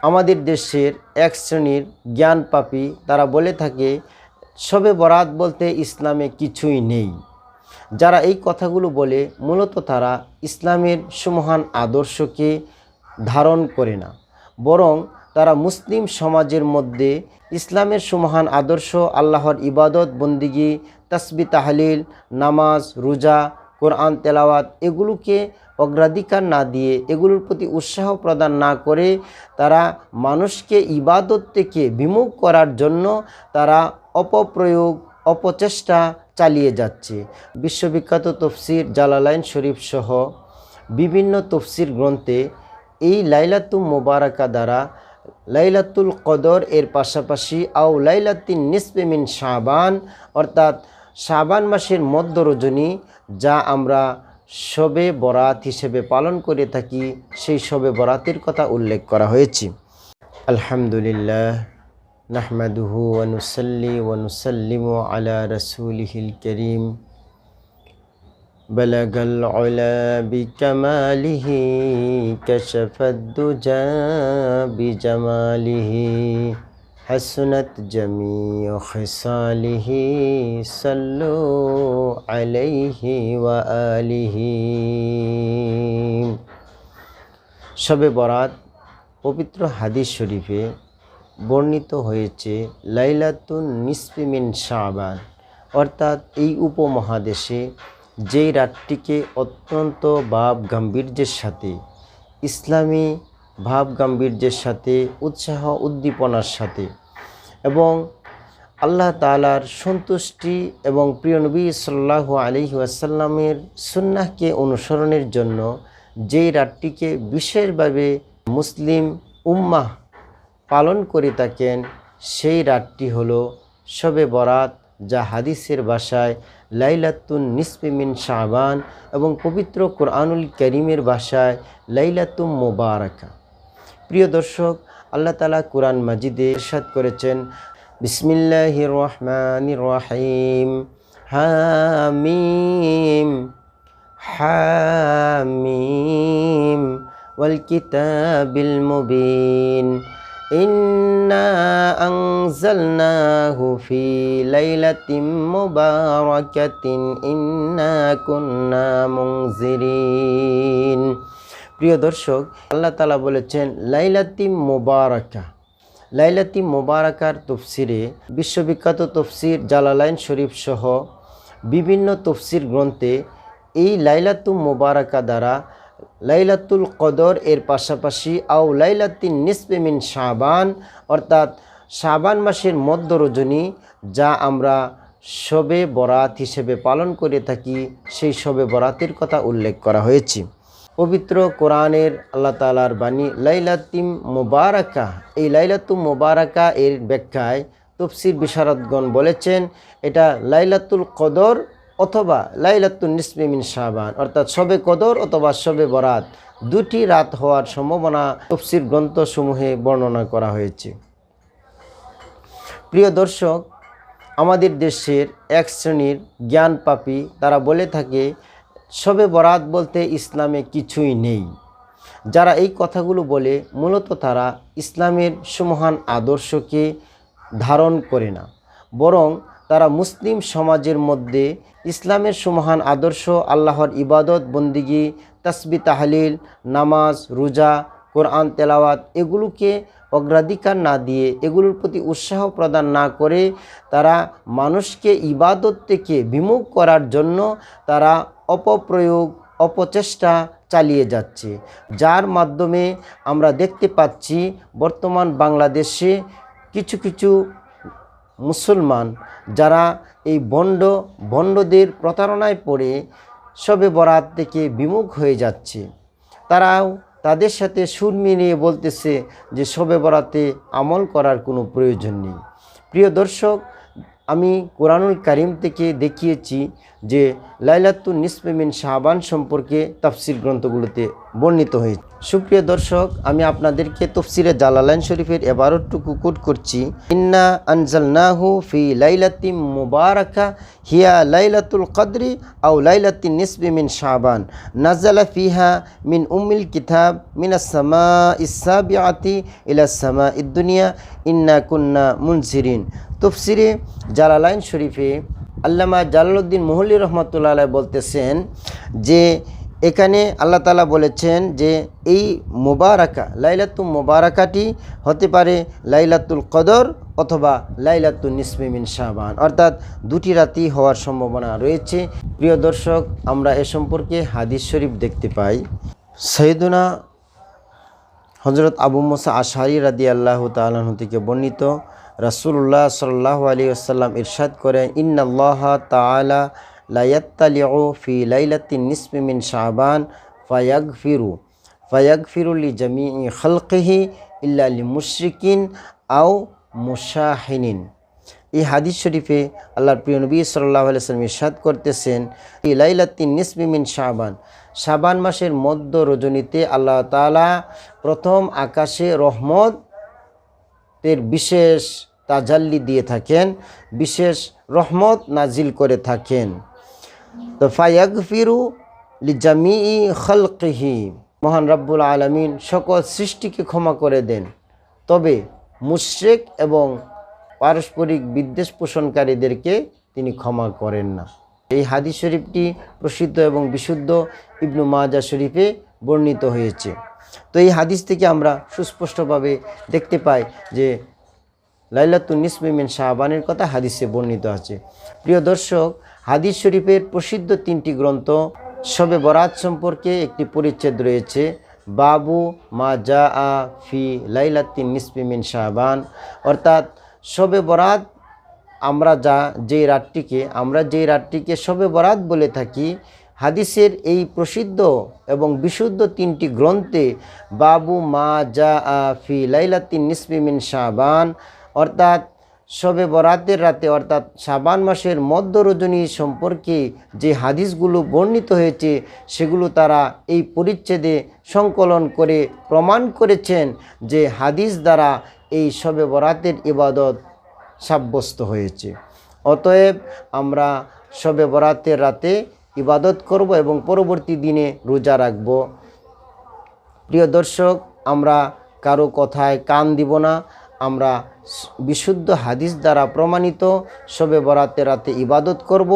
আমাদের দেশের এক শ্রেণির জ্ঞান পাপী তারা বলে থাকে সবে বরাত বলতে ইসলামে কিছুই নেই। যারা এই কথাগুলো বলে, মূলত তারা ইসলামের সুমহান আদর্শকে ধারণ করে না, বরং তারা মুসলিম সমাজের মধ্যে ইসলামের সুমহান আদর্শ, আল্লাহর ইবাদত, বন্দিগি তসবি তাহলিল নামাজ, রোজা, কোরআন, তেলাওয়াত, এগুলোকে অগ্রাধিকার না দিয়ে এগুলোর প্রতি উৎসাহ প্রদান না করে তারা মানুষকে ইবাদত থেকে বিমুখ করার জন্য তারা অপপ্রয়োগ, অপচেষ্টা চালিয়ে যাচ্ছে। বিশ্ববিখ্যাত তফসির জালালাইন শরীফ সহ বিভিন্ন তফসির গ্রন্থে এই লাইলাতুম মোবারকা দ্বারা লাইলাতুল কদর এর পাশাপাশি আও লাইলাতিন নিসবে মিন শাবান, অর্থাৎ শাবান মাসের মধ্য রজনী যা আমরা শবে বরাত হিসেবে পালন করে থাকি সেই শবে বরাতের কথা উল্লেখ করা হয়েছে আলহামদুলিল্লাহ নাহমাদুহু ওয়ানুসাল্লি ওয়ানুসাল্লিমু আলা রসুলিহিল করিম بلغ العلا بكماله كشف الدجى بجماله حسنت جميع خصاله صلوا عليه وآله শবে বরাত পবিত্র হাদিস শরীফে বর্ণিত হয়েছে লাইলাতুন নিসফিমিন শাবান অর্থাৎ এই উপমহাদেশে যেই রাতটিকে অত্যন্ত ভাব গাম্ভীর্যের সাথে ইসলামী ভাব গাম্ভীর্যের সাথে, উৎসাহ উদ্দীপনার সাথে। এবং আল্লাহ তালার সন্তুষ্টি এবং প্রিয় নবী সাল্লাহ আলহি আসাল্লামের সুন্নাহকে অনুসরণের জন্য যেই রাতটিকে বিশেষভাবে মুসলিম উম্মাহ পালন করে থাকেন, সেই রাতটি হলো শবে বরাত, যা হাদিসের ভাষায় লাইলাতুন নিসপিমিন শাহবান এবং পবিত্র কোরআনুল করিমের ভাষায় লাইলাতুম মোবারকা। প্রিয় দর্শক, আল্লাহ তালা কোরআন মাজিদে ইরশাদ করেছেন বিসমিল্লাহ রহমান রহিম, হামিম হামিম ওয়ালকিতাবিল মুবিন, ইন্না আনজালনাহু ফি লাইলাতিম মুবারাকাতিন, ইন্না কুন্না মুনজিরিন। প্রিয় দর্শক, আল্লাহ তালা বলেছেন, লাইলাতি মোবারকা। লাইলাতি মোবারকার তফসিরে বিশ্ববিখ্যাত তফসির জালালাইন শরীফ সহ বিভিন্ন তফসির গ্রন্থে এই লাইলাতু মোবারকা দ্বারা লাইলাতুল কদর এর পাশাপাশি আও লাইলাতিন নিসবে মিন শাবান, অর্থাৎ শাবান মাসের মধ্য রজনী যা আমরা শবে বরাত হিসেবে পালন করে থাকি, সেই শবে বরাতের কথা উল্লেখ করা হয়েছে। পবিত্র কোরআনের আল্লাহ তালার বাণী, লাইলাতিম মোবারকা। এই লাইলাতুম মোবারকা এর ব্যাখ্যায় তফসির বিশারদগণ বলেছেন, এটা লাইলাতুল কদর অথবা লাইলাতুল নিসমিমিন শাহবান অর্থাৎ শবে কদর অথবা শবে বরাত। দুটি রাত হওয়ার সম্ভাবনা তফসির গ্রন্থসমূহে বর্ণনা করা হয়েছে। প্রিয় দর্শক, আমাদের দেশের এক শ্রেণির জ্ঞান পাপী তারা বলে থাকে শবে বরাত বলতে ইসলামে কিছুই নেই। যারা এই কথাগুলো বলে, মূলত তারা ইসলামের সুমহান আদর্শকে ধারণ করে না, বরং তারা মুসলিম সমাজের মধ্যে ইসলামের সুমহান আদর্শ, আল্লাহর ইবাদত, বন্দিগি তসবি তাহলিল নামাজ, রোজা, কোরআন, তেলাওয়াত, এগুলোকে অগ্রাধিকার না দিয়ে এগুলোর প্রতি উৎসাহ প্রদান না করে তারা মানুষকে ইবাদত থেকে বিমুখ করার জন্য তারা অপপ্রয়োগ, অপচেষ্টা চালিয়ে যাচ্ছে। যার মাধ্যমে আমরা দেখতে পাচ্ছি বর্তমান বাংলাদেশে কিছু কিছু মুসলমান যারা এই বন্ড, বন্ডদের প্রতারণায় পড়ে সবে বরাত থেকে বিমুখ হয়ে যাচ্ছে। তারাও তাদের সাথে সুর মিলিয়ে বলতেছে যে শবে বরাতে আমল করার কোনো প্রয়োজন নেই। প্রিয় দর্শক, আমি কোরআনুল কারিম থেকে দেখিয়েছি যে লাইলাতুল নিসপেমিন শাহবান সম্পর্কে তাফসির গ্রন্থগুলোতে বর্ণিত হয়েছে। সুপ্রিয় দর্শক, আমি আপনাদেরকে তফসিরে জালালাইন শরীফের এবারটুকু কোট করছি। ইন্না আনজালনাহু ফি লাইলাতিম মুবারাকা, হিয়া লাইলাতুল কদরি আও লাইলাতিন নিসবি মিন শাবান। নাজালা ফিহা মিন উমিল কিতাব, মিনাস সামা ইসাবিআতি ইলা সামা ইদ্দুনিয়া ইন্না কুন্না মুনসিরিন তফসিরে জালালাইন শরীফে আল্লামা জালালউদ্দিন মোহল্লি রহমতুল্লাহ বলতেছেন যে এখানে আল্লাহ তালা বলেছেন যে এই মোবারাকা, লাইলাতুল মোবারাকাটি হতে পারে লাইলাতুল কদর অথবা লাইলাতুল নিসমিমিন শাহবান অর্থাৎ দুটি রাতি হওয়ার সম্ভাবনা রয়েছে। প্রিয় দর্শক, আমরা এ সম্পর্কে হাদিস শরীফ দেখতে পাই। সৈদুনা হজরত আবু মোসা আশারি রাদি আল্লাহ তালন থেকে বর্ণিত রাসুল্লাহ সাল্লাহ আলী আসাল্লাম ইরশাদ করেন, ইন্নাল্লাহ তালা লায়াত্তালিউ ফি লাইলাতিন নিসমি মিন শাবান ফায়াগফিরু ফায়াগফিরু লি জামিই খালকিহি ইল্লা লি মুশরিকিন আও মুশাহিনিন। এই হাদিস শরীফে আল্লাহর প্রিয় নবী সাল্লাহ আলাইসাল্লাম ইরশাদ করতেছেন লাইলাতিন নিসমি মিন শাবান। মাসের মধ্য রজনীতে আল্লাহ তাআলা প্রথম আকাশে রহমত এর বিশেষ তাজাল্লি দিয়ে থাকেন, বিশেষ রহমত নাজিল করে থাকেন। তো ফায়াক ফিরু লিজামি খলকিহি। মহান রব্বুল আলমিন সকল সৃষ্টিকে ক্ষমা করে দেন। তবে মুশ্রেক এবং পারস্পরিক বিদ্বেষ পোষণকারীদেরকে তিনি ক্ষমা করেন না। এই হাদিস শরীফটি প্রসিদ্ধ এবং বিশুদ্ধ ইবনু মাজা শরীফে বর্ণিত হয়েছে। তো এই হাদিস থেকে আমরা সুস্পষ্টভাবে দেখতে পাই যে লাইলাতুল নিসমিমিন শাহবানের কথা হাদিসে বর্ণিত আছে। প্রিয় দর্শক হাদিস শরীফের প্রসিদ্ধ তিনটি গ্রন্থ শবে বরাত সম্পর্কে একটি পরিচ্ছেদ রয়েছে। বাবু মা জা আ ফি লাইলাতিন নিসমিমিন শাহবান। অর্থাৎ শবে বরাত আমরা যা, যেই রাতটিকে, আমরা যেই রাতটিকে শবে বরাত বলে থাকি, হাদিসের এই প্রসিদ্ধ এবং বিশুদ্ধ তিনটি গ্রন্থে বাবু মা জা আ ফি লাইলাতিন নিসমিমিন শাহবান, অর্থাৎ শবে বরাতের রাতে, অর্থাৎ শাবান মাসের মধ্য রজনী সম্পর্কে যে হাদিসগুলো বর্ণিত হয়েছে, সেগুলো তারা এই পরিচ্ছেদে সংকলন করে প্রমাণ করেছেন যে হাদিস দ্বারা এই শবে বরাতের ইবাদত সাব্যস্ত হয়েছে। অতএব আমরা শবে বরাতের রাতে ইবাদত করব এবং পরবর্তী দিনে রোজা রাখব। প্রিয় দর্শক, আমরা কারও কথায় কান দিব না। আমরা বিশুদ্ধ হাদিস দ্বারা প্রমাণিত, শবে বরাতে রাতে ইবাদত করব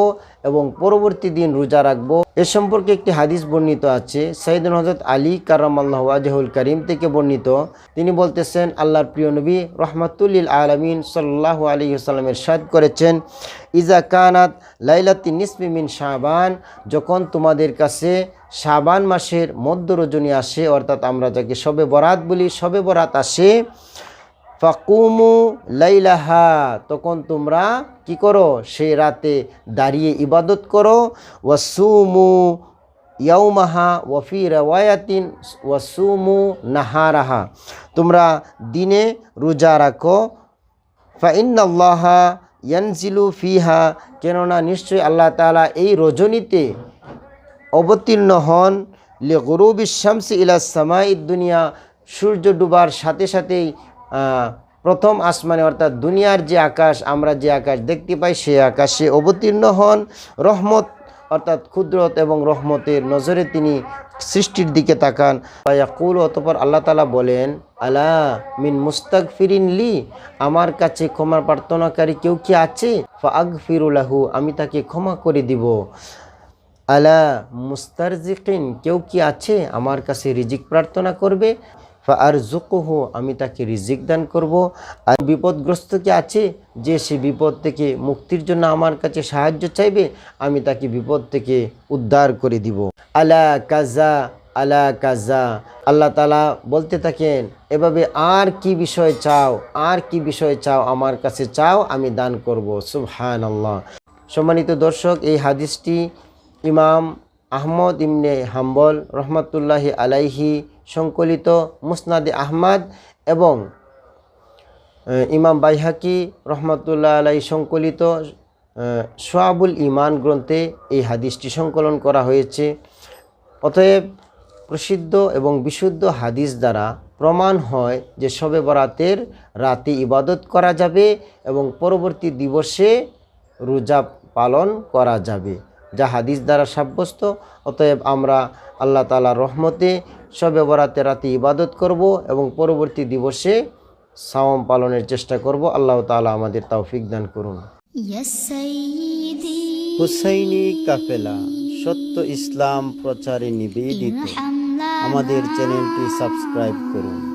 এবং পরবর্তী দিন রোজা রাখব। এ সম্পর্কে একটি হাদিস বর্ণিত আছে সাইদুল হজরত আলী কারাম আল্লাহ আজহুল করিম থেকে বর্ণিত। তিনি বলতেছেন, আল্লাহর প্রিয় নবী রহমাতুল্লিল আলমিন সাল্লাহ আলী সাল্লামের সাদ করেছেন, ইজা কানাত লাইলাতি নিসমি মিন শাবান যখন তোমাদের কাছে শাবান মাসের মধ্য রজনী আসে, অর্থাৎ আমরা যাকে শবে বরাত বলি, শবে বরাত আসে ফাকুমু লাইলাহা, তখন তোমরা কি করো? সেই রাতে দাঁড়িয়ে ইবাদত করো। ওয়াসুমু ইয়াউমাহা ওয়াফি রেওয়ায়াতিন, ওয়াসুমু নাহারাহা, তোমরা দিনে রোজা রাখো। ফাইন্নাল্লাহা ইয়ানজিলু ফিহা, কেননা নিশ্চয়ই আল্লাহ তাআলা এই রজনীতে অবতীর্ণ হন। লে গরুবি শামসি ইলা সামাই দুনিয়া সূর্য ডুবার সাথে সাথেই প্রথম আসমানে অর্থাৎ দুনিয়ার যে আকাশ, আমরা যে আকাশ দেখতে পাই সেই আকাশে অবতীর্ণ হন। রহমত, অর্থাৎ ক্ষুদ্রত এবং রহমতের নজরে তিনি সৃষ্টির দিকে তাকান। ইয়াকুল অতপর আল্লাহ তালা বলেন, আলা মিন মুস্তাক ফিরিন লি, আমার কাছে ক্ষমা প্রার্থনাকারী কেউ কি আছে? ফাগ ফিরুলাহু আমি তাকে ক্ষমা করে দিব। আলা মুস্তারজিকিন, কেউ কি আছে? আমার কাছে রিজিক প্রার্থনা করবে? আর জুকুহু আমি তাকে রিজিক দান করব। আর বিপদগ্রস্ত কি আছে যে সে বিপদ থেকে মুক্তির জন্য আমার কাছে সাহায্য চাইবে, আমি তাকে বিপদ থেকে উদ্ধার করে দিব। আলা কাজা আলা কাজা। আল্লাহ তালা বলতে থাকেন, এভাবে আর কি বিষয় চাও, আর কি বিষয় চাও, আমার কাছে চাও, আমি দান করব। সুবহান আল্লাহ সম্মানিত দর্শক, এই হাদিসটি ইমাম আহমদ ইমনে হাম্বল রহমতুল্লাহি আলাইহি সংকলিত মুসনাদে আহমদ এবং ইমাম বাইহাকি রহমতুল্লাহ আলাই সংকলিত সোয়াবুল ইমান গ্রন্থে এই হাদিসটি সংকলন করা হয়েছে। অতএব প্রসিদ্ধ এবং বিশুদ্ধ হাদিস দ্বারা প্রমাণ হয় যে শবে বরাতের রাতে ইবাদত করা যাবে এবং পরবর্তী দিবসে রোজা পালন করা যাবে, যা হাদিস দ্বারা সাব্যস্ত। অতএব আমরা আল্লাহ তালার রহমতে সবে বরাতে রাতে ইবাদত করব এবং পরবর্তী দিবসে সাওয়াম পালনের চেষ্টা করব। আল্লাহ তালা আমাদের তৌফিক দান করুন। হুসাইনি কাফেলা সত্য ইসলাম প্রচারে নিবেদিত। আমাদের চ্যানেলটি সাবস্ক্রাইব করুন।